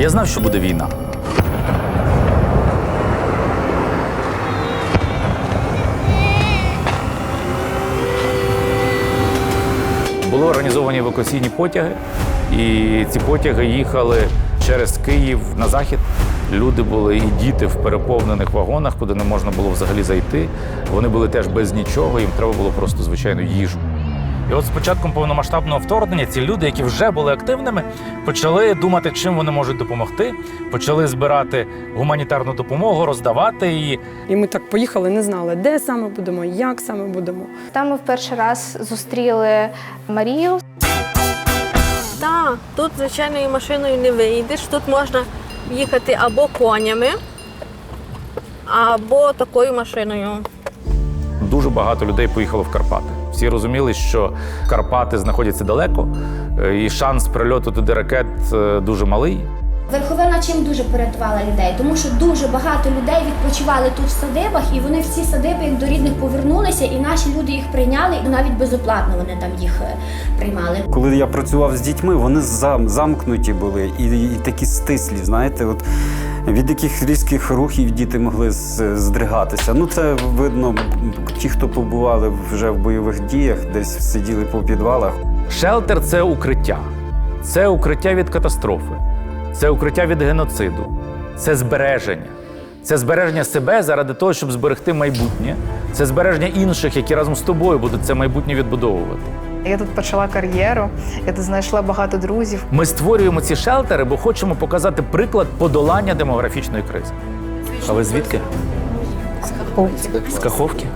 Я знав, що буде війна. Були організовані евакуаційні потяги, і ці потяги їхали через Київ на захід. Люди були і діти в переповнених вагонах, куди не можна було взагалі зайти. Вони були теж без нічого, їм треба було просто звичайну їжу. І от з початком повномасштабного вторгнення ці люди, які вже були активними, почали думати, чим вони можуть допомогти, почали збирати гуманітарну допомогу, роздавати її. І ми так поїхали, не знали, де саме будемо, як саме будемо. Там ми в перший раз зустріли Марію. Так, тут звичайною машиною не вийдеш. Тут можна їхати або конями, або такою машиною. Дуже багато людей поїхало в Карпати. Всі розуміли, що Карпати знаходяться далеко, е, і шанс прильоту туди ракет е, дуже малий. Верховина чим дуже порятувала людей, тому що дуже багато людей відпочивали тут в садибах, і вони в ці садиби як до рідних повернулися, і наші люди їх прийняли, і навіть безоплатно вони там їх е, приймали. Коли я працював з дітьми, вони замкнуті були і, і такі стислі, знаєте, от від яких різких рухів діти могли здригатися. Ну це видно, ті, хто побували вже в бойових діях, десь сиділи по підвалах. Шелтер це укриття, це укриття від катастрофи, це укриття від геноциду, це збереження. Це збереження себе заради того, щоб зберегти майбутнє. Це збереження інших, які разом з тобою будуть це майбутнє відбудовувати. Я тут почала кар'єру, я тут знайшла багато друзів. Ми створюємо ці шелтери, бо хочемо показати приклад подолання демографічної кризи. А ви звідки? З Каховки.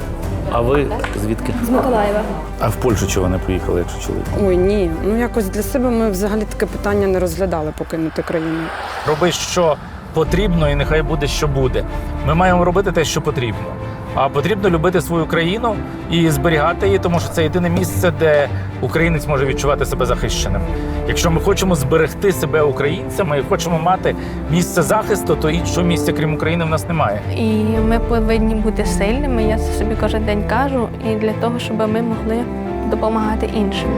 А ви звідки? З Миколаєва. А в Польщу чого не поїхали, якщо чоловік? Ой, ні. Ну якось для себе ми взагалі таке питання не розглядали покинути країну. Роби, що потрібно, і нехай буде, що буде. Ми маємо робити те, що потрібно. А потрібно любити свою країну і зберігати її, тому що це єдине місце, де українець може відчувати себе захищеним. Якщо ми хочемо зберегти себе українцями і хочемо мати місце захисту, то іншого місця, крім України, в нас немає. І ми повинні бути сильними. Я це собі кожен день кажу, і для того, щоб ми могли допомагати іншим.